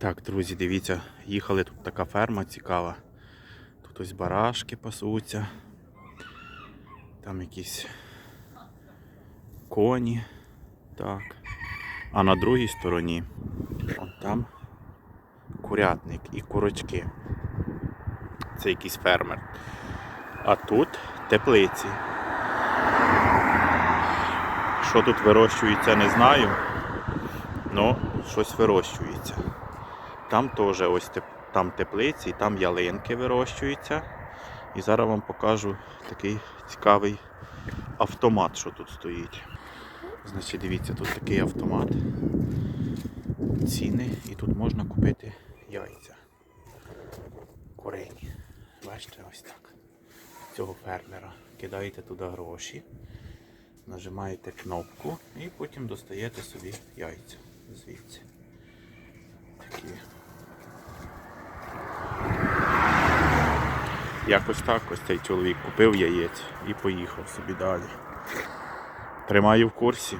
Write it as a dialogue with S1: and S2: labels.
S1: Так, друзі, дивіться, їхали тут така ферма цікава. Тут ось барашки пасуться. Там якісь коні. Так. А на другій стороні вон там курятник і курочки. Це якийсь фермер. А тут теплиці. Що тут вирощується, не знаю. Ну, щось вирощується. Там теж ось там теплиці, там ялинки вирощуються. І зараз вам покажу такий цікавий автомат, що тут стоїть. Значить, дивіться, тут такий автомат. Ціни, і тут можна купити яйця. Курені. Бачите, ось так. Цього фермера. Кидаєте туди гроші, нажимаєте кнопку і потім достаєте собі яйця звідси. Якось так ось цей чоловік купив яєць і поїхав собі далі. Тримаю в курсі.